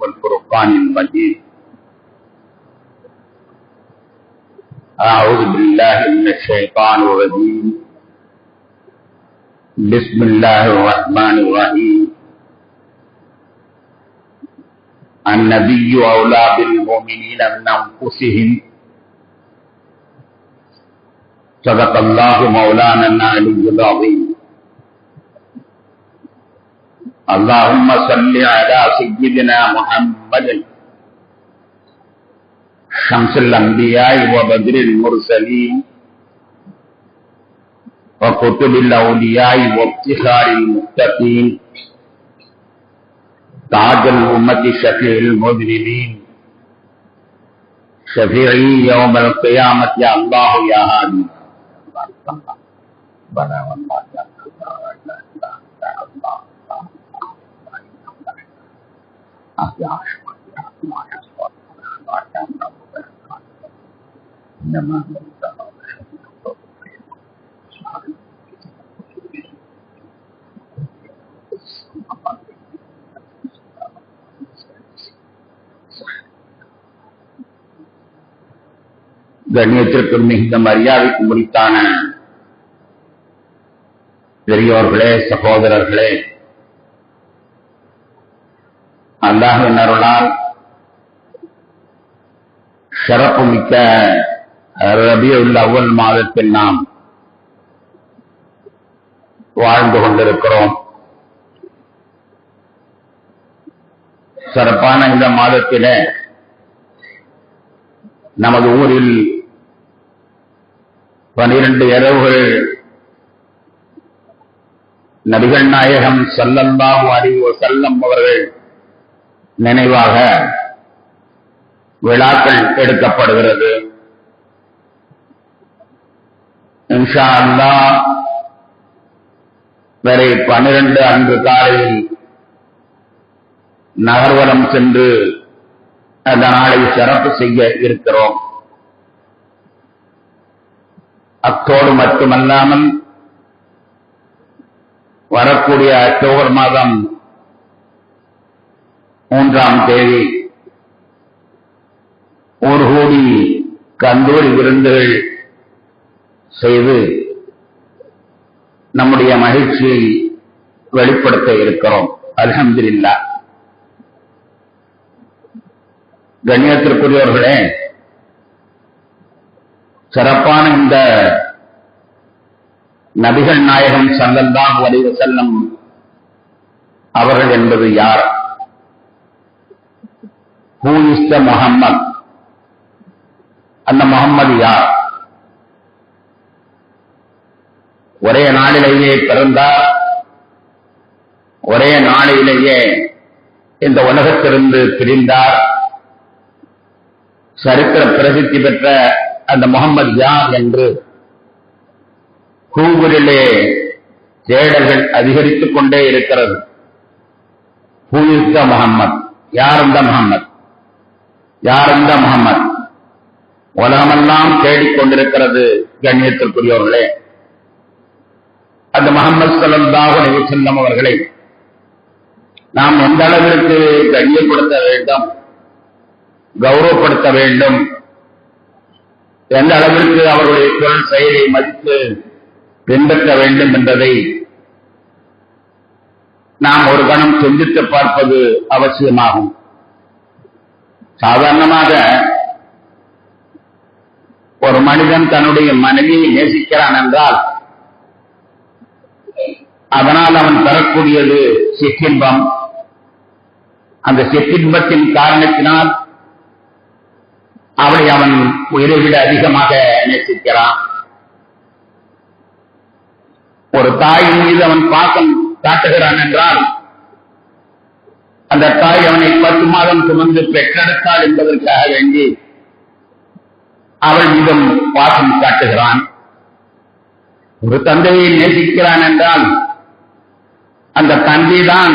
والفرقان المجيد. أعوذ بالله من الشيطان الرجيم. بسم الله الرحمن الرحيم. النبي أولى بالمؤمنين من أنفسهم. صدق الله مولانا العلي العظيم. اللهم صل على سيدنا محمد. شمس الأنبياء وبدر المرسلين وكتب الأولياء وافتخار المتقين. تاج الأمة شفيع المذنبين. شفيعي يوم القيامة. يا الله يا هادي கண்ணியத்திற்கு மிகுந்த மரியாதைக்கு முடித்தான பெரியோர்களே சகோதரர்களே அல்லாஹின் அருளால் சிறப்பு மிக்க ரபியுள்ள அவ்வல் மாதத்தில் நாம் வாழ்ந்து கொண்டிருக்கிறோம். சிறப்பான இந்த மாதத்தில நமது ஊரில் பனிரெண்டு இரவுகள் நபிகள் நாயகம் சல்லல்லாஹு அறிவு செல்லம் அவர்கள் நினைவாக விழாக்கள் எடுக்கப்படுகிறது. இன்ஷா அல்லா வரை பனிரெண்டு அன்று காலையில் நகர்வலம் சென்று அந்த நாளை சிறப்பு செய்ய இருக்கிறோம். அத்தோடு மட்டுமல்லாமல் வரக்கூடிய அக்டோபர் மாதம் மூன்றாம் தேதி. ஒரு கோடி கந்தூரி விருந்துகள் செய்து நம்முடைய மகிழ்ச்சியை வெளிப்படுத்த இருக்கிறோம். அலமதுல்லா கண்ணியத்திற்குரியவர்களே சிறப்பான இந்த நபிகள் நாயகம் சல்லல்லாஹு வலிவ செல்லம் அவர்கள் என்பது யார்? Who is the Muhammad. அந்த முகம்மது யார்? ஒரே நாளிலேயே பிறந்தார். ஒரே நாளிலேயே இந்த உலகத்திலிருந்து பிரிந்தார். சரித்திர பிரசித்தி பெற்ற அந்த முகம்மது யார் என்று கூகுளிலே தேடல்கள் அதிகரித்துக் கொண்டே இருக்கிறது. பூயுத்த முகம்மது. யார் இந்த முகம்மது? யார் இந்த முகமது உலகமெல்லாம் தேடிக்கொண்டிருக்கிறது கண்ணியத்திற்குரியவர்களே. அந்த முகமது சல்லாஹு செல்லம் அவர்களை நாம் எந்த அளவிற்கு கண்ணியப்படுத்த வேண்டும் கௌரவப்படுத்த வேண்டும் எந்த அளவிற்கு அவருடைய தொழில் செயலை மதித்து பின்பற்ற வேண்டும் என்பதை நாம் ஒரு கணம் சிந்தித்து பார்ப்பது அவசியமாகும். சாதாரணமாக ஒரு மனிதன் தன்னுடைய மனைவியை நேசிக்கிறான் என்றால் அதனால் அவன் பெறக்கூடியது சிற்றின்பம் அந்த சிற்றின்பத்தின் காரணத்தினால் அவளை அவன் உயிரை விட அதிகமாக நேசிக்கிறான். ஒரு தாயின் மீது அவன் பாசம் காட்டுகிறான் என்றால் அந்த தாய் அவனை பத்து மாதம் சுமந்து பெற்றெடுத்தாள் என்பதற்காக வேண்டி அவள் மீதும் பாசம் காட்டுகிறான். ஒரு தந்தையை நேசிக்கிறான் என்றால் அந்த தந்தைதான்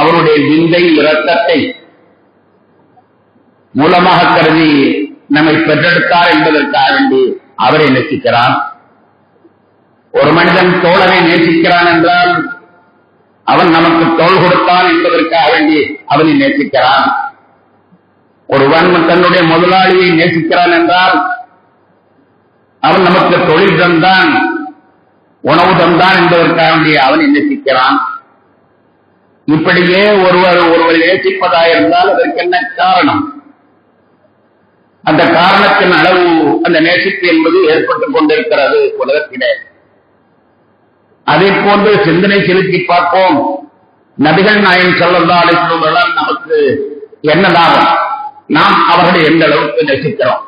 அவருடைய விந்தை இரத்தத்தை மூலமாக கருதி நம்மை பெற்றெடுத்தார் என்பதற்காக வேண்டி அவரை நேசிக்கிறான். ஒரு மனிதன் தோழனை நேசிக்கிறான் என்றால் அவன் நமக்கு தோல் கொடுத்தான் என்பதற்காக வேண்டி அவனை நேசிக்கிறான். ஒருவன் தன்னுடைய முதலாளியை நேசிக்கிறான் என்றால் அவன் நமக்கு தொழில் தந்தான் உணவு தந்தான் என்பதற்காக அவனை நேசிக்கிறான். இப்படியே ஒருவர் ஒருவரை நேசிப்பதாயிருந்தால் அதற்கு என்ன காரணம்? அந்த காரணத்தின் அளவு அந்த நேசிப்பு என்பது ஏற்பட்டுக் கொண்டிருக்கிறது உலகத்திலே. அதை போன்று சிந்தனை செலுத்தி பார்ப்போம். நபிகள் நாயன் சொல்லல்லா அலிஸ்வர்களால் நமக்கு என்ன லாபம் நாம் அவர்களை எந்த அளவுக்கு நேசிக்கிறோம்?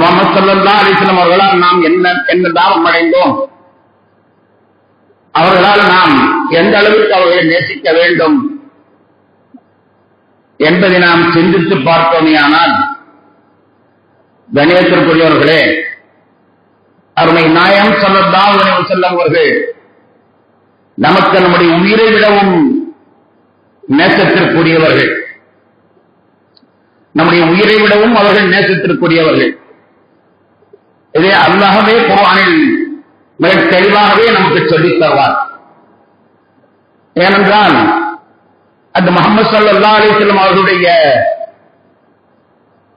முகமது சல்லா அலிஸ்லாம் அவர்களால் நாம் என்ன என்ன லாபம் அடைந்தோம்? அவர்களால் நாம் எந்த அளவுக்கு அவர்களை நேசிக்க வேண்டும்? என்பதை நாம் சிந்தித்து பார்த்தோமேயானால் கணியத்திற்குரியவர்களே அருமை நாயம் சொல்லத்தான் செல்லம் அவர்கள் நமக்கு நம்முடைய உயிரை விடவும் நேசத்திற்குரியவர்கள். நம்முடைய உயிரை விடவும் அவர்கள் நேசத்திற்குரியவர்கள். இதை அல்லாகவே குரானில் மிக தெளிவாகவே நமக்கு சொல்லித் தருவார். ஏனென்றால் அந்த முகமது சல்லா அலிஸ்லம் அவர்களுடைய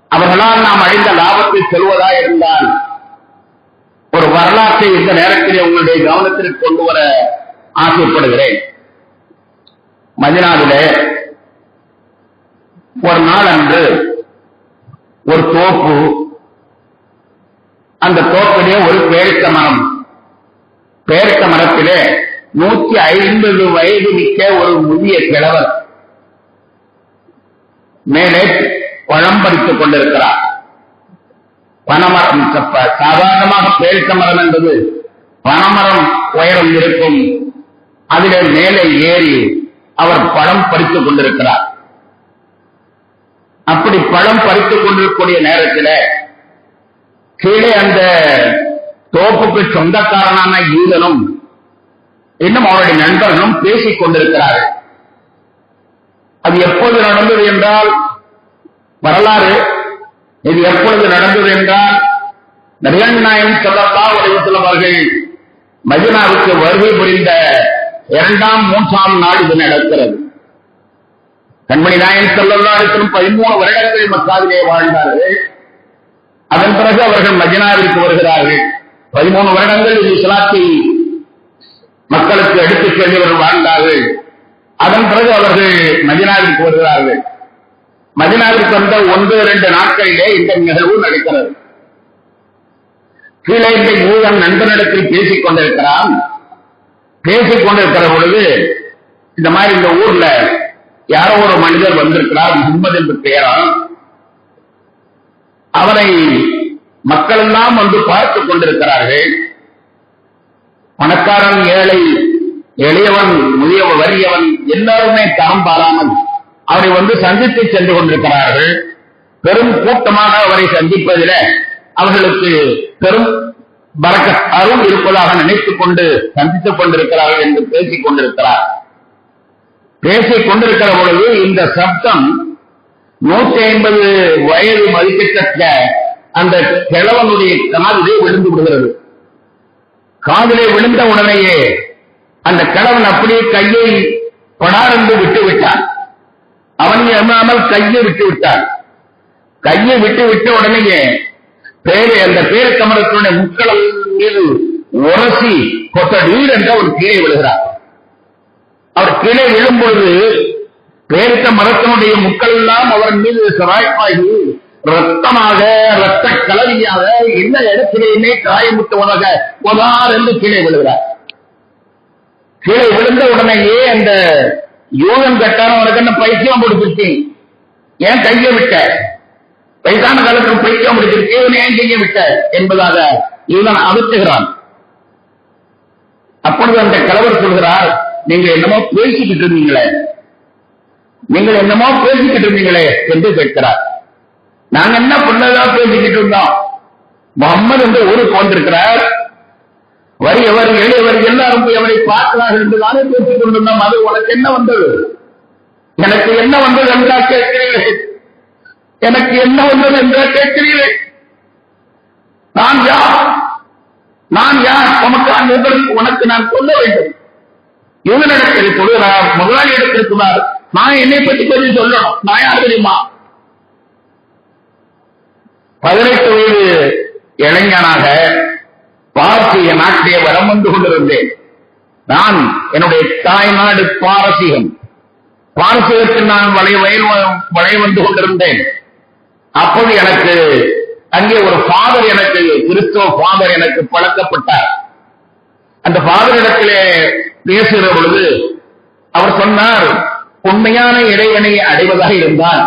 அவர்களால் நாம் அடைந்த லாபத்தை சொல்வதா இருந்தால் ஒரு வரலாற்றை இந்த நேரத்தில் உங்களுடைய கவனத்திற்கு கொண்டு வர ஆசைப்படுகிறேன். மதினாவிலே ஒரு நாள் அன்று ஒரு தோப்பு அந்த தோப்பிலே ஒரு பேரிக்க மரம். பேரிக்க மரத்திலே நூத்தி ஐம்பது வயது மிக்க ஒரு முதிய கிழவர் மேலே பழம் பறித்துக் கொண்டிருக்கிறார். பனமரம் சாதாரணமாக பேரித்த மரம் என்பது பனமரம் உயரம் இருக்கும். அதிலே மேலே ஏறி அவர் பழம் பறித்துக் கொண்டிருக்கிறார். அப்படி பழம் பறித்துக் கொண்டிருக்கக்கூடிய நேரத்தில் கீழே அந்த தோப்புக்கு சொந்தக்காரனான ஈதனும் இன்னும் அவருடைய நண்பர்களும் பேசிக் கொண்டிருக்கிறார்கள். அது எப்போது நடந்தது என்றால் வரலாறு இது எப்பொழுது நடந்தது என்றால் நபிகள் நாயகம் சொல்லல்லா உலகத்தில் அவர்கள் மதினாவுக்கு வருகை புரிந்த இரண்டாம் மூன்றாம் நாள் இது நடக்கிறது. கண்மணி நாயன் சொல்லல்லா இருக்கிற பதிமூணு வருடங்கள் மக்காவிலே வாழ்ந்தார்கள். அதன் பிறகு அவர்கள் மதினாவிற்கு வருகிறார்கள். பதிமூணு வருடங்கள் இது இஸ்லாத்தை மக்களுக்கு எடுத்துச் சென்றவர்கள் வாழ்ந்தார்கள். அதன் பிறகு அவர்கள் மதினாவிற்கு வருகிறார்கள். மதினாவிற்கு வந்த ஒன்று இரண்டு நாட்களிலே இந்த நிகழ்வு நடக்கிறது. கீழே இந்த நண்பனிடத்தில் பேசிக் கொண்டிருக்கிறான். பேசிக் கொண்டிருக்கிற பொழுது இந்த மாதிரி இந்த ஊர்ல யாரோ ஒரு மனிதர் வந்திருக்கிறார் முகமது என்று பெயரால். அவரை மக்கள் எல்லாம் வந்து பார்த்துக் கொண்டிருக்கிறார்கள். பணக்காரன் ஏழை எளியவன் முதியவன் வறியவன் எல்லாருமே தரம் பாராமல் அவரை வந்து சந்தித்து சென்று கொண்டிருக்கிறார்கள். பெரும் கூட்டமாக அவரை சந்திப்பதில அவர்களுக்கு பெரும் பறக்க அருள் இருப்பதாக நினைத்துக் கொண்டு சந்தித்துக் கொண்டிருக்கிறார்கள் என்று பேசிக் கொண்டிருக்கிறார். பேசிக் கொண்டிருக்கிற பொழுது இந்த சப்தம் நூற்றி ஐம்பது வயது மதிக்கத்தக்க அந்த கிழவனுடைய காதிலே விழுந்து விடுகிறது. காதிலே விழுந்த உடனேயே அந்த கிழவன் அப்படியே கையை படாரென்று விட்டு விட்டான். அவன் எண்ணாமல் கையை விட்டு விட்டான். கையை விட்டு விட்ட உடனேயே பேரு அந்த பேர் கமலத்தினுடைய முக்களம் மீது உரசி கொத்தடீர் என்று அவர் கீழே விழுகிறார். அவர் கீழே விழும்பொழுது பேரிட்ட மரத்தினுடைய முக்கள் எல்லாம் அவர் மீது சராய்ப்பாகி ரத்தமாக ரத்த கலவியாக எல்லா இடத்திலேயுமே காயமுட்டுவதாக ஒதார் என்று கீழே விழுகிறார். கீழே விழுந்த உடனேயே அந்த யூதன் கட்டாரம் அவனுக்கு என்ன பைத்தியம் முடிச்சிருச்சு ஏன் கைய விட்ட? வயசான காலத்தில் பைத்தியம் முடிச்சிருக்கு இவன் ஏன் கைய விட்ட? என்பதாக இவன் அழுத்துகிறான் அப்பொழுது அந்த கலவர் சொல்கிறார் நீங்க என்னமோ பேசிக்கிட்டு இருந்தீங்களே. நீங்கள் என்னமோ பேசிக்கிட்டு இருந்தீங்களே என்று கேட்கிறார். நாங்க என்ன பண்ணதா பேசிக்கிட்டு இருந்தோம்? முகம்மது என்று ஊருக்கு வந்திருக்கிறார். வறியவர் எளியவர் எல்லாரும் போய் அவரை பார்க்கிறார்கள் என்று நானே பேசிக் கொண்டிருந்தோம் அது உனக்கு என்ன வந்தது? எனக்கு என்ன வந்தது என்றா கேட்கிறீர்கள் எனக்கு என்ன வந்தது என்றா கேட்கிறீர்கள் நான் யார்? நான் யார்? உனக்கு உங்களுக்கு உனக்கு நான் சொல்ல வேண்டும். இவனிடத்தில் சொல்கிறார் முதலாளி இடத்திற்குமார் நான் என்னை பத்தி கொஞ்சம் சொல்லணும். நான் யார் தெரியுமா? பதினெட்டு வயது இளைஞனாக பார்த்திய நாட்டிலே வரம் வந்து கொண்டிருந்தேன். நான் என்னுடைய தாய்நாடு பாரசீகம். பாரசீகத்தில் நான் வளைய வயல் வளைய வந்து கொண்டிருந்தேன். அப்போது எனக்கு அங்கே ஒரு ஃபாதர் எனக்கு கிறிஸ்தவ ஃபாதர் எனக்கு பழக்கப்பட்டார். அந்த ஃபாதரிடத்திலே பேசுகிற பொழுது அவர் சொன்னார் உண்மையான இறைவனை அடைவதாக இருந்தால்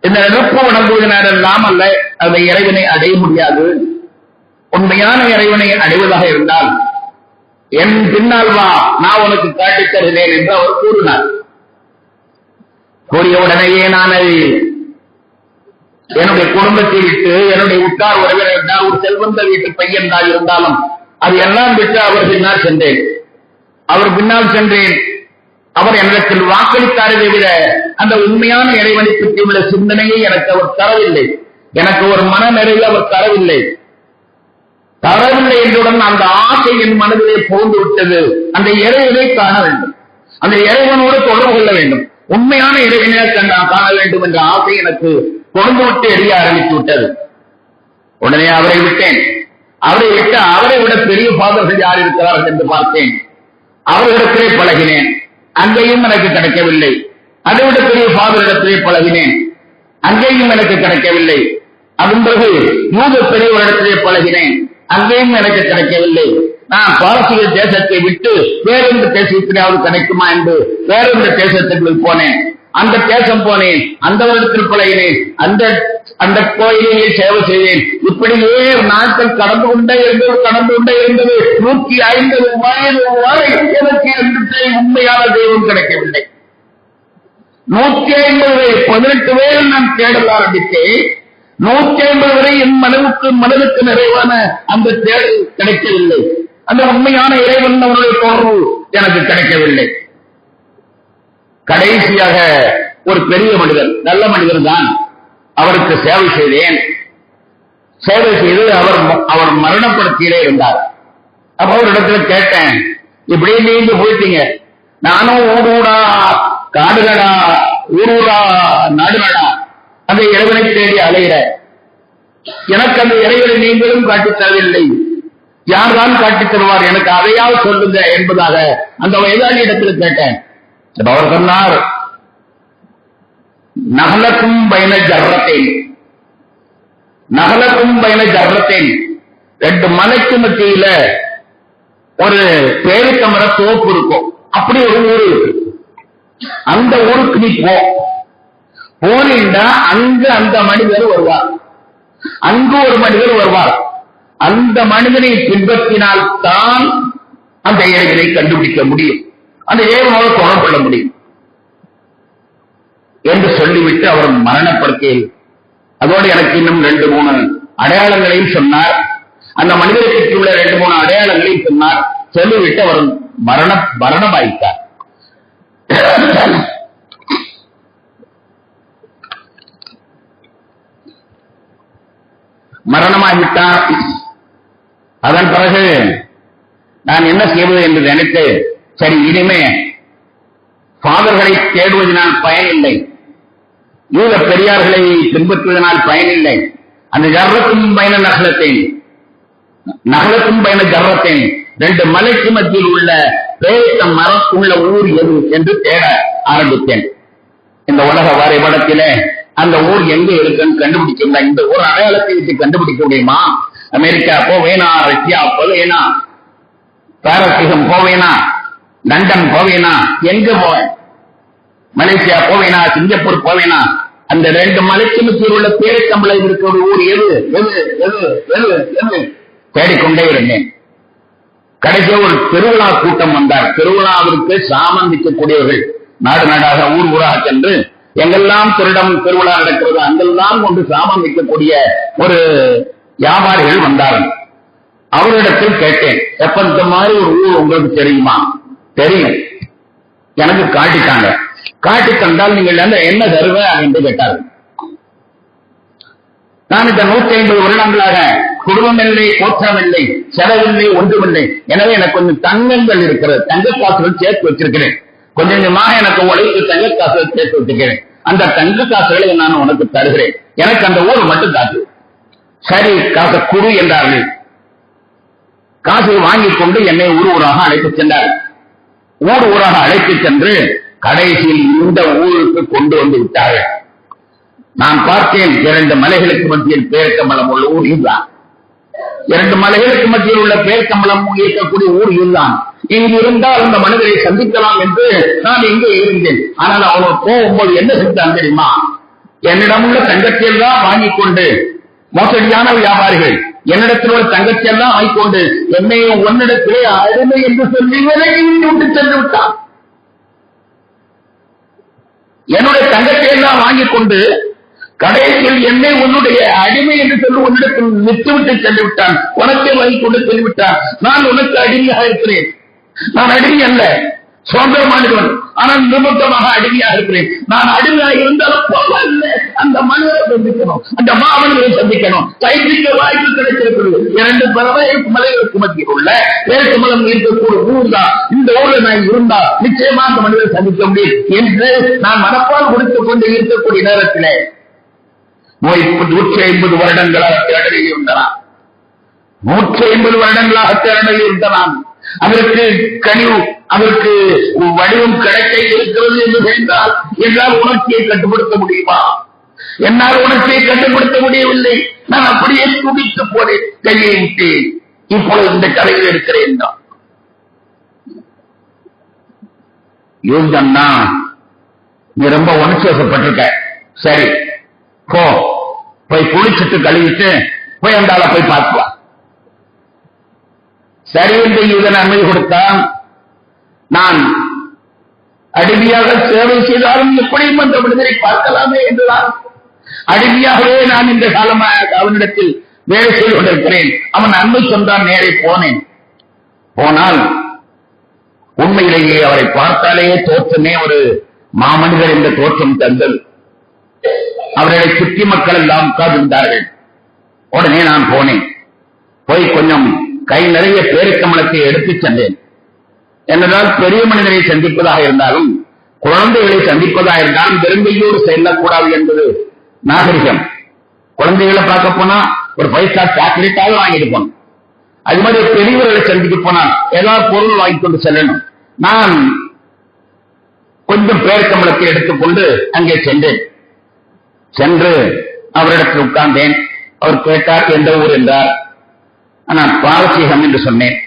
இந்த நிரப்ப வணங்குவதனாலெல்லாம் அல்ல. அந்த இறைவனை அடைய முடியாது. உண்மையான இறைவனை அடைவதாக இருந்தால் என் பின்னால் வா நான் உனக்கு காட்டித் தருகிறேன் என்று அவர் கூறினார். கூறிய உடனேயே நான் அதை என்னுடைய குடும்பத்தை விட்டு என்னுடைய உற்றார் உறவினர் இருந்தால் ஒரு செல்வந்த வீட்டு பையன் தான் இருந்தாலும் அது எல்லாம் விட்டு அவர் பின்னால் சென்றேன். அவர் பின்னால் சென்றேன். அவர் என்னிடத்தில் வாக்களித்தாரதை விட அந்த உண்மையான இறைவனை பற்றி உள்ள சிந்தனையை எனக்கு அவர் தரவில்லை. எனக்கு ஒரு மன நிறைவில் அவர் தரவில்லை. தரவில்லை என்றுடன் அந்த ஆசை என் மனதிலே புகுந்து விட்டது. அந்த இறைவனை காண வேண்டும். அந்த இறைவனோடு தொடர்பு கொள்ள வேண்டும். உண்மையான இறைவனை கண்ட காண வேண்டும் என்ற ஆசை எனக்கு தொடர்ந்து விட்டு எரிய ஆரம்பித்து விட்டது. உடனே அவரை விட்டேன். அவரை விட்டு அவரை விட பெரிய பாதர்கள் யார் இருக்கிறார்கள் என்று பார்த்தேன். அவர்களிடத்திலே பழகினேன். அங்கேயும் எனக்கு கிடைக்கவில்லை. அதை விட பெரிய பாதரிடத்திலே பழகினேன். அங்கேயும் எனக்கு கிடைக்கவில்லை. அதன் பிறகு யூத பெரியவரிடத்திலே பழகினேன். அங்கேயும் எனக்கு கிடைக்கவில்லை. நான் பாரசீக தேசத்தை விட்டு வேறொரு தேசத்திலாவது கிடைக்குமா என்று வேறொன்று தேசத்திற்குள் போனேன். அந்த தேசம் போனேன். அந்த வருடத்தில் பழகினேன். அந்த அந்த கோயிலையே சேவை செய்தேன். இப்படியே நாட்கள் கடந்து கொண்டே இருந்தது கடந்து கொண்டே இருந்தது. நூற்றி ஐம்பது வயது வரை எனக்கு எந்த உண்மையான தெய்வம் கிடைக்கவில்லை. நூற்றி ஐம்பது பதினெட்டு பேர் நான் தேடல் ஆரம்பித்தேன். நூற்றி ஐம்பது வரை என் மனதுக்கு மனதுக்கு நிறைவான அந்த தேடல் கிடைக்கவில்லை. அந்த உண்மையான இறைவன் அவருடைய தொடர்பு எனக்கு கிடைக்கவில்லை. கடைசியாக ஒரு பெரிய மனிதர் நல்ல மனிதர் தான் அவருக்கு சேவை செய்தேன். சேவை செய்து அவர் அவர் மரணப்படுத்தியிலே இருந்தார். அப்ப அவரிடத்துல கேட்டேன் இப்படியே நீங்க போயிட்டீங்க. நானும் ஊடூடா ஊடா காடுகளா ஊர் ஊரா நாடு அந்த இறைவனை தேடி அலைகிறேன் எனக்கு அந்த இறைவனை நீங்களும் காட்டித் தரவில்லை. யார்தான் காட்டித் தருவார் எனக்கு அதையாவது சொல்லுங்க என்பதாக அந்த வயதாளி இடத்துல கேட்டேன் அவர் சொன்னார் நகலக்கும் பயண ஜர்ரத்தேன். நகலக்கும் பயண ஜர்ரத்தேன். ரெண்டு மலைக்கு மத்தியில ஒரு பேருக்கமர தோப்பு இருக்கும். அப்படி ஒரு ஊரு அந்த ஊருக்கு நீ போ. போனீங்கன்னா அங்க அந்த மனிதர் வருவார். அங்கு ஒரு மனிதர் வருவார். அந்த மனிதனை பின்பற்றினால் தான் அந்த இறைவனை கண்டுபிடிக்க முடியும். அந்த இறைவனோடு தொடர்பு கொள்ள முடியும். என்று சொல்லிவிட்டு அவர் மரணப்படுக்கையில் அதோடு எனக்கு இன்னும் ரெண்டு மூணு அடையாளங்களையும் சொன்னார். அந்த மனிதருக்கு உள்ள ரெண்டு மூணு அடையாளங்களையும் சொன்னார். சொல்லிவிட்டு அவர் மரண மரணமாயிட்டார். மரணமாகிவிட்டார். அதன் பிறகு நான் என்ன செய்வது என்று நினைத்து சரி இனிமே பாதர்களை தேடுவதனால் பயனில்லை. யூத பெரியார்களை பின்பற்றுவதனால் பயனில்லை. அந்த ஜர்ரத்தும் பயண நகலத்தேன் நகலத்தும் பயண ஜர்ரத்தை ரெண்டு மலைக்கு மத்தியில் உள்ள பேத்த மரம் உள்ள ஊர் எது என்று தேட ஆரம்பித்தேன். இந்த உலக வரைபடத்திலே அந்த ஊர் எங்க இருக்குன்னு கண்டுபிடிக்க இந்த ஊர் அடையாளத்தை வச்சு கண்டுபிடிக்க முடியுமா? அமெரிக்கா போவேனா? ரஷ்யா போவேனா? பாரசீகம் போவேனா? லண்டன் போவேனா? எங்க போவேன்? மலேசியா போவேனா? சிங்கப்பூர் போவேனா? அந்த ரெண்டு மலைக்கு உள்ள பேரக்கம்பளை ஒரு ஊர் எது? எது? எது? எது? எது? தேடிக்கொண்டே இருந்தேன். கடைசியா ஒரு திருவிழா கூட்டம் வந்தார். திருவிழாவிற்கு சாமந்திக்கக்கூடியவர்கள் நாடு நாடாக ஊர் ஊராக சென்று எங்கெல்லாம் திருடம் திருவிழா நடக்கிறது அங்கெல்லாம் கொண்டு சாமம் வைக்கக்கூடிய ஒரு வியாபாரிகள் வந்தார்கள். அவரிடத்தில் கேட்டேன் எப்ப இந்த மாதிரி ஒரு ஊர் உங்களுக்கு தெரியுமா? தெரியும். எனக்கு காட்டிட்டாங்க காட்டி தந்தால் நீங்கள் அந்த என்ன தருவ? என்று கேட்டார்கள். நான் இந்த நூத்தி ஐம்பது வருடங்களாக குடும்பம் இல்லை கோத்திரம் இல்லை செலவில்லை ஒன்றுமில்லை. எனவே எனக்கு கொஞ்சம் தங்கங்கள் இருக்கிறது தங்க காசுகள் சேர்த்து வச்சிருக்கிறேன். கொஞ்சம் கொஞ்சமாக எனக்கு உழைத்து தங்க காசு சேர்த்து வச்சுக்கிறேன் அந்த தங்க காசுகளை நான் உனக்கு தருகிறேன். எனக்கு அந்த ஊர் மட்டும் காசு. சரி காசை குரு என்றார்கள் காசை வாங்கி கொண்டு என்னை ஊர் ஊராக அழைத்துச் சென்றார். ஊர் ஊராக அழைத்துச் சென்று கடைசியில் இந்த ஊருக்கு கொண்டு வந்து விட்டார்கள் நான் பார்த்தேன் இரண்டு மலைகளுக்கு மத்தியில் பேர்க்கமலம் உள்ள ஊர் இதுதான். இரண்டு மலைகளுக்கு மத்தியில் உள்ள பேர்க்கமலம் இருக்கக்கூடிய ஊர் இதுதான். இங்கு இருந்தால் அந்த மனிதரை சந்திக்கலாம் என்று நான் இங்கே இருந்தேன். ஆனால் அவன் போகும்போது என்ன செஞ்சான் தெரியுமா? என்னிடம் உள்ள தங்கத்தில் தான் வாங்கிக் கொண்டு மோசடியான வியாபாரிகள் என்னிடத்தில் உள்ள தங்கத்தை எல்லாம் வாங்கிக் என்னை உன்னிடத்திலே அருமை என்று சொல்லி விட்டு சென்று விட்டான். என்னுடைய தங்கத்தை எல்லாம் வாங்கிக் கொண்டு கடைசியில் என்னை உன்னுடைய அடிமை என்று சொல்லி உன்னிடத்தில் விட்டுவிட்டு சென்று விட்டான். உனக்கே வாங்கிக் கொண்டு சென்றுவிட்டான் நான் உனக்கு அடிமையாக இருக்கிறேன். நான் அடிமை அல்ல. சுதந்திரமானவன். ஆனால் நிமித்தமாக அடிமையாக இருக்கிறேன். நான் அடிமையாக இருந்தாலும் பரவாயில்ல. அந்த மனிதரை சந்திக்கணும். அந்த மாமனிதரை சந்திக்கணும். சைத்திக்க வாய்ப்பு கிடைத்திருக்கிறது. இரண்டு பறவை மலைகளுக்கு மத்தியில் உள்ள வேறு மலம் இருக்கக்கூடிய ஊர் தான். இந்த ஊர்ல நான் இருந்தா நிச்சயமா அந்த மனிதரை சந்திக்க முடியும் என்று நான் மனப்பால் கொடுத்துக் கொண்டு இருக்கக்கூடிய நேரத்திலே நோய் நூற்றி ஐம்பது வருடங்களாக தேடலில் இருந்தனான். நூற்றி ஐம்பது வருடங்களாக தேடலில் இருந்தான் அதற்கு கனிவு அவருக்கு வடிவம் கிடைக்க இருக்கிறது என்று தெரிந்தால் என்னால் உணர்ச்சியை கட்டுப்படுத்த முடியுமா? என்னால் உணர்ச்சியை கட்டுப்படுத்த முடியவில்லை. நான் அப்படியே துடித்து போனேன். கையை விட்டேன். இப்பொழுது இந்த கலையில் இருக்கிறேன் தான் யோகன்னா நீ ரொம்ப உணர்ச்சிவசப்பட்டிருக்க சரி போ. போய் குளிச்சுட்டு கழுவிட்டு போய் அந்த போய் பார்க்கலாம் சரி என்று யூதன் அனுமதி கொடுத்தான். நான் அடிமையாக சேவை செய்தாலும் எப்படியும் அந்த விடுதலை பார்க்கலாமே என்றுதான். அடிமையாகவே நான் இந்த காலமாக அவனிடத்தில் வேலை செய்து கொண்டிருக்கிறேன். அவன் அன்பு சொன்னான் நேரே போனேன். போனால் உண்மையிலேயே அவரை பார்த்தாலே தோற்றமே ஒரு மாமனிதர் என்ற தோற்றம் தந்தது. அவர்களை சுற்றி மக்கள் எல்லாம் உட்கார்ந்திருந்தார்கள். உடனே நான் போனேன். போய் கொஞ்சம் கை நிறைய பேரிக்கமலத்தை எடுத்துச் சென்றேன். என்னதான் பெரிய மனிதனை சந்திப்பதாக இருந்தாலும் குழந்தைகளை சந்திப்பதாக இருந்தாலும் பெருங்கையோடு செல்லக்கூடாது என்பது நாகரிகம். குழந்தைகளை பார்க்க போனா ஒரு பைசா சாக்லேட்டாவது வாங்கிட்டு போகணும். அது மாதிரி பெரியவர்களை சந்திக்க போனா ஏதாவது பொருள் வாங்கி கொண்டு செல்லணும். நான் கொஞ்சம் பேரிக்கமலத்தை எடுத்துக்கொண்டு அங்கே சென்றேன். சென்று அவரிடத்தில் உட்கார்ந்தேன். அவர் கேட்டார் எந்த ஊர்? என்றார். நான் பாரசீகம் என்று சொன்னேன்.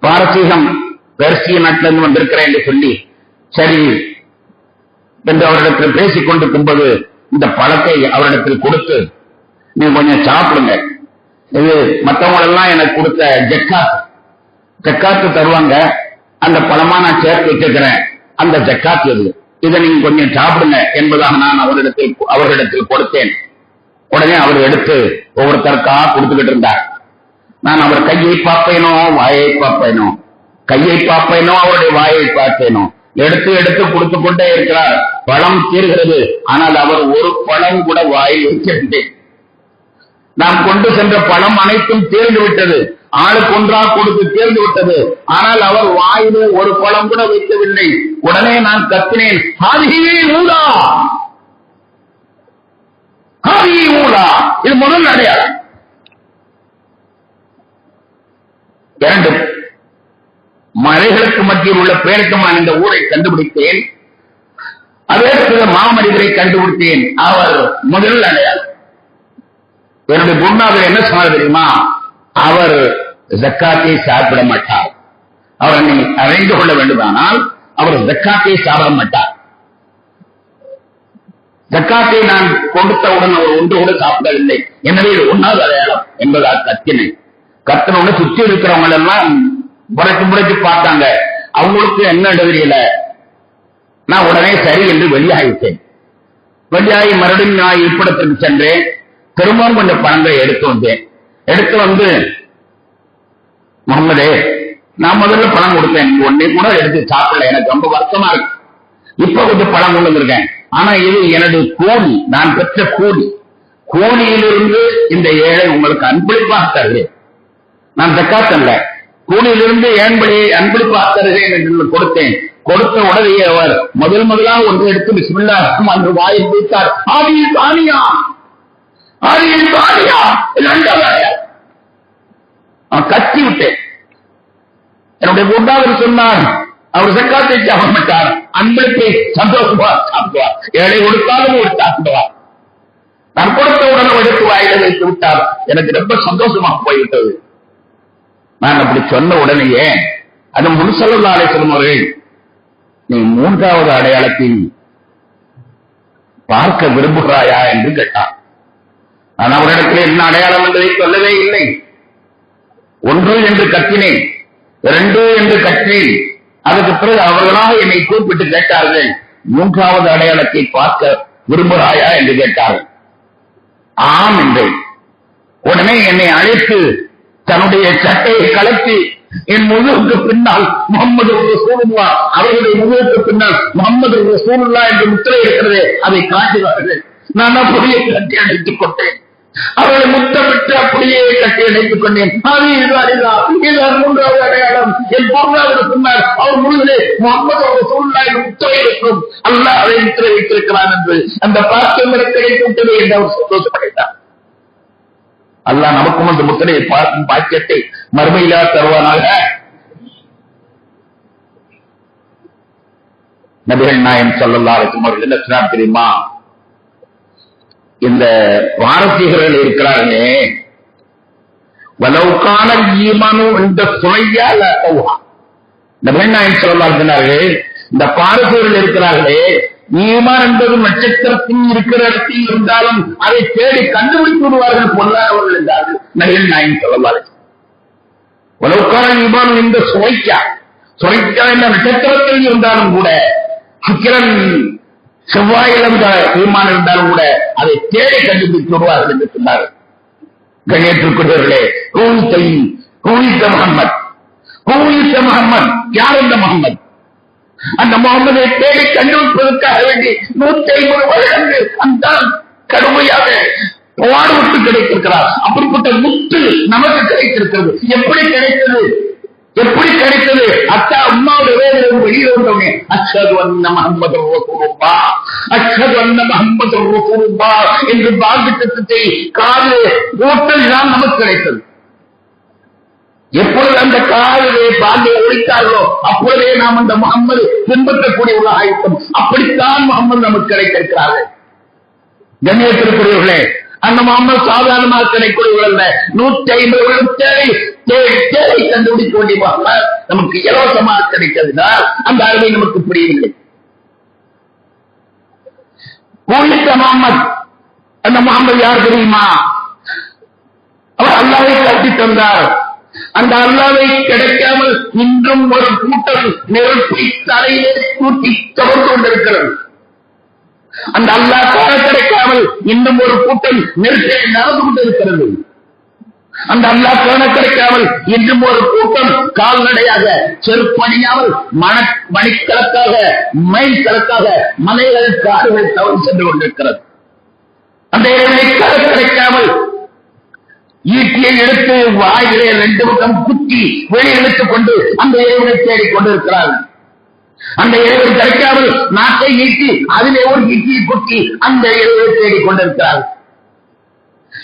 பாரசீகம் பெர்சிய நாட்டிலிருந்து வந்திருக்கிறேன் என்று சொல்லி சரி என்று அவரிடத்தில் பேசிக் கொண்டிருக்கும் போது இந்த பழத்தை அவரிடத்தில் கொடுத்து நீங்க கொஞ்சம் சாப்பிடுங்க. இது மற்றவங்களெல்லாம் எனக்கு கொடுத்த ஜக்காத் ஜக்காத்து தருவாங்க. அந்த பழமா நான் சேர்த்து வச்சிருக்கிறேன். அந்த ஜக்காத் இது. இதை நீங்க கொஞ்சம் சாப்பிடுங்க என்பதாக நான் அவரிடத்தில் அவர்களிடத்தில் கொடுத்தேன். உடனே அவர் எடுத்து ஒவ்வொருத்தருக்கா கொடுத்துக்கிட்டு இருந்தார். நான் அவர் கையை பார்ப்பேனோ வாயை பார்ப்பேனோ? கையை பார்ப்பேனோ அவருடைய வாயை பார்த்தேனோ எடுத்து எடுத்து கொடுத்து கொண்டே இருக்கிறார். பழம் தீர்கிறது. ஆனால் அவர் ஒரு பழம் கூட வாயில் வைக்கவில்லை. நாம் கொண்டு சென்ற பழம் அனைத்தும் தீர்ந்து விட்டது. ஆளுக்கு ஒன்றா கொடுத்து தேர்ந்து விட்டது. ஆனால் அவர் வாயிலே ஒரு பழம் கூட வைக்கவில்லை. உடனே நான் கத்தினேன் ஹாதிஹி ஊலா இது முதல் அடையாளம். இரண்டும் மலைகளுக்கு மத்தியில் உள்ள பேருக்கமான இந்த ஊரை கண்டுபிடித்தேன். அதற்கு மாமனிதரை கண்டுபிடித்தேன். அவர் முதல் அடையாளம். என்னுடைய குருநாதர் என்ன சொன்னார் தெரியுமா? அவர் ஜக்காத்தை சாப்பிட மாட்டார். அவர் அறிந்து கொள்ள வேண்டுமானால் அவர் ஜக்காத்தை சாப்பிட மாட்டார். ஜக்காத்தை நான் கொடுத்தவுடன் அவர் ஒன்று கூட சாப்பிடவில்லை. எனவே இது ஒன்றாவது அடையாளம் என்பதால் கத்தினை. கத்தனோட சுற்றி இருக்கிறவங்க எல்லாம் முறைக்கு முறைக்கு பார்த்தாங்க. அவங்களுக்கு என்ன தெரியல நான் உடனே சரி என்று வெளியாகிட்டேன் வெளியாகி மறுபடியும் நான் இருப்பிடத்திற்கு சென்றேன். திரும்பவும் கொஞ்சம் பணங்களை எடுத்து வந்தேன். எடுத்து வந்து முகமது நான் முதல்ல பணம் கொடுத்தேன். ஒன்னே கூட எடுத்து சாப்பிடல. எனக்கு ரொம்ப வருத்தமா இருக்கு. இப்ப கொஞ்சம் பணம் கொண்டு வந்திருக்கேன். ஆனா இது என்னுடைய கூலி நான் பெற்ற கோடி. கூலியிலிருந்து இந்த ஏழை உங்களுக்கு அன்பளிப்பாக தருகிறேன். நான் தக்காத்தல்ல கூலியிலிருந்து ஏன்படி அன்பளிப்பாக தருகிறேன் என்று கொடுத்தேன். கொடுத்த உடனே அவர் முதல் முதலாக ஒன்று எடுத்து பிஸ்மில்லா அன்று வாயில் வைத்தார். ஆதியில் தானியா ஆதியில் தானியா நான் கத்தி விட்டேன். என்னுடைய மூன்றாவது சொன்னார் அவர் சக்காத்தை சாப்பிட மாட்டார் சந்தோஷமா சாப்பிடுவார் ஏழை கொடுத்தாலும் ஒரு சாப்பிடுவார் நான் கொடுத்த உடனே எடுத்து வாயில வைத்து விட்டார் எனக்கு ரொம்ப சந்தோஷமாக போய்விட்டது. நான் அப்படி சொன்ன உடனேயே அது முன்சல்லாலை சொல்லும்போது நீ மூன்றாவது அடையாளத்தை பார்க்க விரும்புகிறாயா என்று கேட்டார். நான் அவரிடத்தில் என்ன அடையாளம் என்பதை சொல்லவே இல்லை. ஒன்று என்று கத்தினேன் இரண்டு என்று கத்தினேன் அதுக்கு பிறகு அவர்களாக என்னை கூப்பிட்டு கேட்டார்கள் மூன்றாவது அடையாளத்தை பார்க்க விரும்புகிறாயா என்று கேட்டார்கள். ஆம் என்றேன். உடனே என்னை அழைத்து தன்னுடைய சட்டையை கலத்தி என் முதுகுக்கு பின்னால் முகமது சூழ்நிலா அவர்களுடைய முதுகுக்கு பின்னால் முகமது சூழ்நிலா என்று முத்திரை இருக்கிறது அதை காட்டுவார்கள் நான் அப்படியே கட்டி அழைத்துக் கொண்டேன். அவளை முத்தமிட்டு அப்படியே கட்டி அணைத்துக் கொண்டேன். அது இது அறிதா மூன்றாவது அடையாளம். என் பொருளாதார சொன்னார் அவர் முழுவதே முகமது ரசூலுல்லா என்று முத்திரை அல்லாஹ் அதை முத்திரை வைத்திருக்கிறான் என்று அந்த பாக்கியம் எனக்கு என்று அவர் சந்தோஷப்படைத்தார் அல்லாஹ் நமக்கும் அந்த முத்திரையை பார்க்கும் பாக்கியத்தை மறுமையிலா தருவானாக. நபிகள் நாயம் சொல்லல்லா இருக்கும் அவர்கள் என்ன தெரியுமா? இந்த பாரசீகர்கள் இருக்கிறார்களே. வலவுக்கான ஈமானு இந்த சுமையால் இந்த நாயம் சொல்லலாம் இருக்கிறார்கள் இந்த பாரசீகர்கள் இருக்கிறார்களே ஈமான் என்பது நட்சத்திரத்தில் இருக்கிற இடத்தில் இருந்தாலும் அதை தேடி கண்டுபிடித்து விடுவார்கள் பொருளாதவர்கள் என்றார்கள் நபிகள் நாயின் சொல்லல்லார்கள் உலவுக்கான ஈமான் இந்த சுவைக்கா சுவைக்கா என்ற நட்சத்திரத்தில் இருந்தாலும் கூட சுக்கிரன் செவ்வாய் இழந்த ஈமான் இருந்தாலும் கூட அதை தேடி கண்டுபிடித்து வருவார்கள் என்று சொன்னார்கள். கண்ணியத்திற்குரியவர்களே கூவித்தை கூவித்த முகம்மது. கூவித்த முகம்மது. யார் இந்த முகம்மது? அந்த முகமதை தேடி கண்டுபிடிப்பதற்காக வேண்டி நூத்தி ஐம்பது வருடங்கள் அந்த கடுமையாக பாடுபட்டு கிடைத்திருக்கிறார். அப்படிப்பட்ட முத்து நமக்கு கிடைத்திருக்கிறது. எப்படி கிடைத்தது? எப்படி கிடைத்தது? அத்தா அம்மாவோட வேதனை வெளியே வந்தவங்க அச்சது வந்த மஹம்மது ரசூலுல்லா அச்சது வந்த மஹம்மது ரசூலுல்லா என்று பாகிட்டத்தை காது ஓட்டல் தான் நமக்கு கிடைத்தது. எப்பொழுது அந்த காலிலே பாண்டியை ஒழித்தார்களோ அப்பொழுதே நாம் அந்த முகம்மது பின்பற்றக்கூடிய ஒரு ஆயுத்தம். அப்படித்தான் முகம்மது நமக்கு கிடைத்திருக்கிறார்கள். கண்ணியத்திற்குரியவர்களே அந்த முகம்மது சாதாரணமாக கிடைக்கூடியவர்கள் அல்ல நூற்றி ஐம்பது வருடம் தேவை தேவை கண்டுபிடிக்க வேண்டிய நமக்கு இலவசமாக கிடைத்ததுனால் அந்த அருமை நமக்கு புரியவில்லை. பூலித்த மாமத் அந்த முகம்மது யார் தெரியுமா? அவர் அல்லாவை கட்டி தந்தார். அந்த அல்லாவை கிடைக்காமல் இன்றும் ஒரு கூட்டம் நெருப்பை தலையிலே கூட்டி கவர்ந்து கொண்டிருக்கிறது. அந்த அல்லா காண கிடைக்காமல் இன்னும் ஒரு கூட்டம் நெருக்கடி நடந்து கொண்டிருக்கிறது. அந்த அல்லா கோண கிடைக்காமல் இன்றும் ஒரு கூட்டம் கால்நடையாக செருப்பணியாமல் மன மணிக்கணக்காக மைல் கணக்காக மலைகள் காடுகள் தவறு சென்று கொண்டிருக்கிறது. அந்த இறைவனை காண கிடைக்காமல் ஈட்டியை எடுத்து வாயிலே ரெண்டு பக்கம் குத்தி வெளியே இழுத்துக் கொண்டு அந்த இறைவனை தேடிக் கொண்டிருக்கிறார்கள். அந்த இறைவன் கிடைக்காமல் நாட்டை நீட்டி அதிலே ஒரு ஈட்டியை குத்தி அந்த இறைவை தேடிக் கொண்டிருக்கிறார்கள்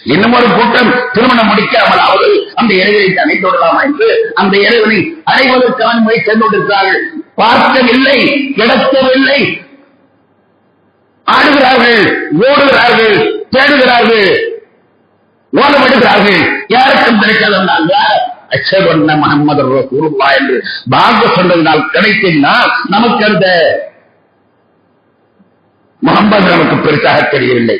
இன்னும் ஒரு கூட்டம் திருமணம் முடிக்காமல் அவர்கள் அந்த இறைவனை அணைத்து விடலாமா என்று அந்த இறைவனை அடைவதற்கான முறை சென்று கொண்டிருக்கிறார்கள் பார்க்கவில்லை கிடக்கவில்லை. ஆடுகிறார்கள் ஓடுகிறார்கள் தேடுகிறார்கள் ஓலமிடுகிறார்கள். யாருக்கும் கிடைக்காதவங்க அச்சவண்ண முகமது ரசூலுல்லா என்று பாக சொன்னதினால் கிடைத்ததினால் நமக்கு அந்த முகமது நமக்கு பெருசாக தெரியவில்லை.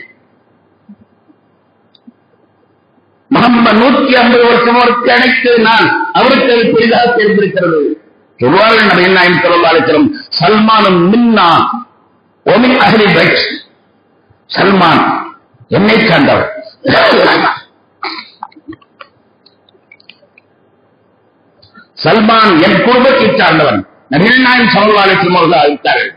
முகமது நூத்தி ஐம்பது வருஷம் ஒரு கிடைத்ததினால் அவருக்கு அது பெரிதாக தெரிந்திருக்கிறது. சொல்வார்கள் நபிகள் நாயம் சொல்லலாம் சல்மானும் மின்னா ஒமின் அகலி பைக் சல்மான் என்னை சார்ந்தவர். சல்மான் என் குடும்பத்தை சார்ந்தவன் நபிகள் நாயம் சமல்வாலத்தில் அவர்கள் அழைத்தார்கள்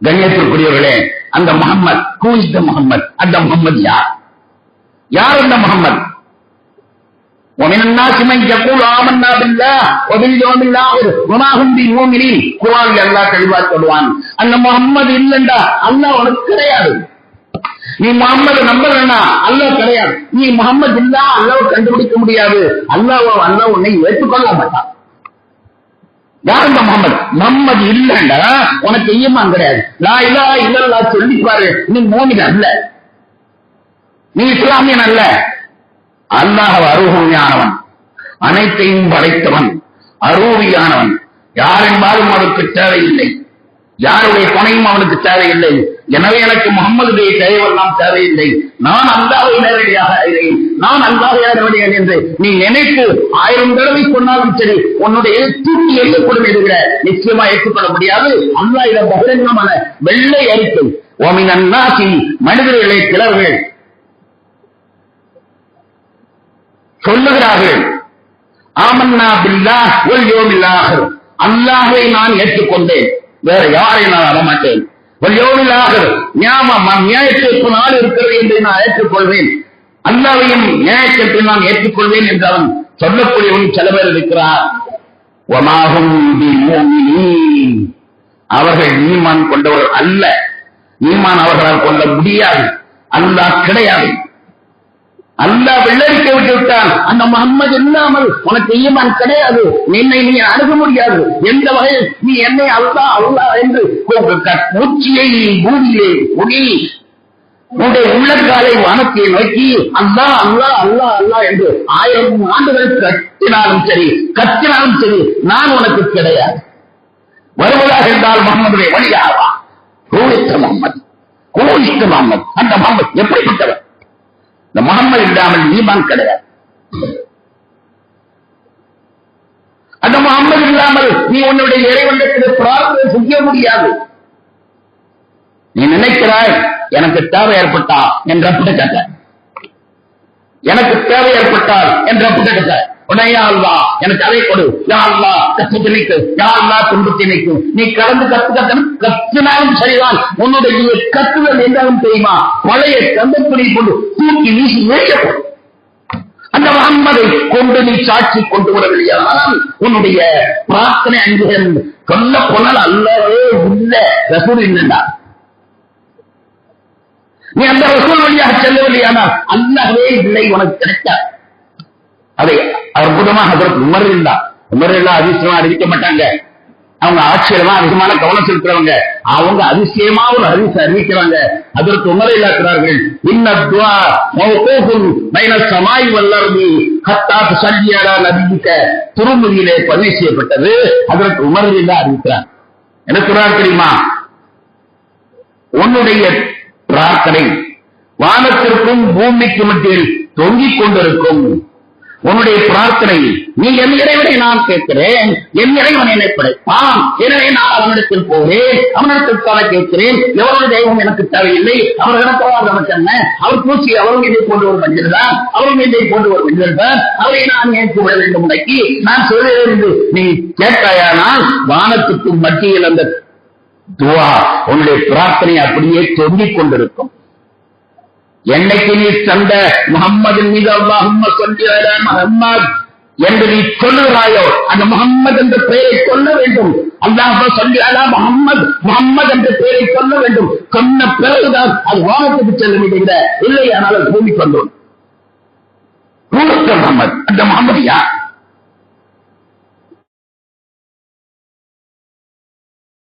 கண்ணியத்திற்குரியவர்களே அந்த முகம்மது கூய்த முகம்மது அந்த முகம்மது யார் யார் அந்த முகம்மது ومن الناس من يقول آمنا بالله وباليوم الآخر وما هم بمؤمنين குர்ஆன்ல அல்லாஹ் தெளிவா சொல்லுவான் அந்த முகம்மது இல்லண்டா அல்லாஹ் உனக்கு கிடையாது நீ முகம்மது நம்பலன்னா அல்லாஹ் கிடையாது நீ முகம்மது இல்லா அல்லாஹ் கண்டுபிடிக்க முடியாது அல்லாஹ் அல்லாஹ் உன்னை ஏற்றுக்கொள்ள மாட்டான் யார் இந்த முகமது? நம்மது இல்லண்டா உனக்கு ஈமான் கிடையாது. லா இல்லா இல்லல்லா சொல்லி பாரு. நீ மோமின் அல்ல. நீ இஸ்லாமியன் அல்ல. அல்லாஹ் அருகமையானவன் அனைத்தையும் படைத்தவன். அருவியானவன். யார் என்பாலும் அவனுக்கு தேவையில்லை. யாருடைய துணையும் அவனுக்கு தேவையில்லை. எனவே எனக்கு முகம்மதுடைய தேவையெல்லாம் தேவையில்லை. நான் அல்லாவை நேரடியாக அறிகிறேன் நான் அல்லாவை நேரடியாக என்று நீ நினைத்து ஆயிரம் தடவை சொன்னாலும் சரி உன்னுடைய தூக்கி எரியப்படும் என்கிற நிச்சயமா ஏற்றுக்கொள்ள முடியாது. அல்லா இத பகிரங்கமான வெள்ளை அறிக்கை. ஓமின் அண்ணாசி மனிதர்களை கிளர்கள் சொல்லுகிறார்கள் ஆமன்னா பில்லா ஒல் யோமில்லாக அல்லாஹை நான் ஏற்றுக்கொண்டேன். வேற யாரை நான் அறமாட்டேன் ஒல் நியாயத்திற்கு நாள் இருக்கிறது என்று நான் ஏற்றுக்கொள்வேன். அல்லாவையும் நியாயத்திற்கு நான் ஏற்றுக்கொள்வேன் என்று அவன் சொல்லக்கூடியவன் சில பேர் இருக்கிறார் அவர்கள் ஈமான் கொண்டவர்கள் அல்ல. ஈமான் அவர்களால் கொள்ள முடியாது. அல்லாஹ் கிடையாது. அல்லா வெள்ளரிக்க விட்டு விட்டான். அந்த முகம்மது இல்லாமல் உனக்கு ஈமான் கிடையாது. என்னை நீ அணுக முடியாது. எந்த வகையில் நீ என்னை அல்லா அல்லா என்று மூச்சியை பூமியிலே முடி. உன்னுடைய உள்ளக்காலை வானத்தை நோக்கி அல்லா அல்லா அல்லா அல்லா என்று ஆயிரம் ஆண்டுகள் கத்தினாலும் சரி கத்தினாலும் சரி நான் உனக்கு கிடையாது. வருவதாக என்றால் முகமதுடைய வழியாவா? கோவித்த முகமது கோவித்த முகமது அந்த முகமது எப்படிப்பட்டவர் இந்த முகம்மது இல்லாமல் ஈமான் கிடையாது. அந்த முகம்மது இல்லாமல் நீ உன்னுடைய இறைவனத்தில் பிரார்த்தனை செய்ய முடியாது. நீ நினைக்கிறாய் எனக்கு தேவை ஏற்பட்டா என்ற கேட்ட எனக்கு தேவை ஏற்பட்டால் என்ற கேட்ட உடனே எனக்கு அதை கொடு. யாழ்வா கத்து திணிக்கு. யாழ்வா துன்பு துன்பத்தை நீ கடந்து கத்து கத்தனும் கத்தினாலும் சரிதான். உன்னுடைய கத்துதல் என்றாலும் தெரியுமா? பழைய கந்தத்துணை கொண்டு தூக்கி வீசி எரியப்படும் அந்த முகம்மதை கொண்டு நீ சாட்சி கொண்டு வரவில்லையானால் உன்னுடைய பிரார்த்தனை அங்கீகாரம் சொல்ல போனால் அல்லவே உள்ள ரசூல் இல்லைண்டா நீ அந்த ரசூல் வழியாக செல்லவில்லையானால் அல்லவே இல்லை உனக்கு கிடைக்காது. அதை அற்புதமாக அதற்கு உமர் இருந்தா உமர் எல்லாம் அதிசயமா அறிவிக்க மாட்டாங்க. அவங்க ஆட்சியில அதிகமான கவனம் செலுத்துறவங்க. அவங்க அதிசயமா ஒரு ஹரிச அறிவிக்கிறாங்க. அதற்கு உமரை இல்லாக்கிறார்கள் இன்னத்துவா மைன சமாய் வல்லரது ஹத்தாத்து சல்லியாரா நதிக்க திருமதியிலே பதிவு செய்யப்பட்டது. அதற்கு உமரில் தான் அறிவிக்கிறார். எனக்கு தெரியுமா? உன்னுடைய பிரார்த்தனை வானத்திற்கும் பூமிக்கு மத்தியில் தொங்கிக் கொண்டிருக்கும் உன்னுடைய பிரார்த்தனை நீ என் இறைவனை நான் கேட்கிறேன் என் இறைவன் என்னை படைப்பான் எனவே நான் அவனிடத்தில் போகிறேன் அவனிடத்தில் தர கேட்கிறேன் எவ்வளவு தெய்வம் எனக்கு தேவையில்லை அவர் எனக்கு நமக்கு என்ன? அவர் பூச்சி அவரும் இதை போன்ற ஒரு மனிதர் தான் அவரும் இதை போன்ற ஒரு மனிதர் தான் அவரை நான் ஏன் கூட வேண்டும் உனக்கு? நான் சொல்கிறேன் என்று நீ கேட்டாயானால் வானத்துக்கு மத்தியில் அந்த துவா உன்னுடைய பிரார்த்தனை அப்படியே தொங்கிக் கொண்டிருக்கும். என்னைக்கு நீ தந்த முகம்மது மீது அல்லாஹும் முகம்மது என்று நீ சொல்லுகிறாயோ அந்த முகம்மது என்ற பெயரை சொல்ல வேண்டும். அல்லாஹ் சொல்லி முகம்மது முகம்மது என்ற பெயரை சொல்ல வேண்டும். சொன்ன பிறகுதான் அது வானத்துக்கு செல்ல முடிகிற இல்லை ஆனால் அது பூமிக்கு வந்தோம் முகமது அந்த முகம்மது யார்?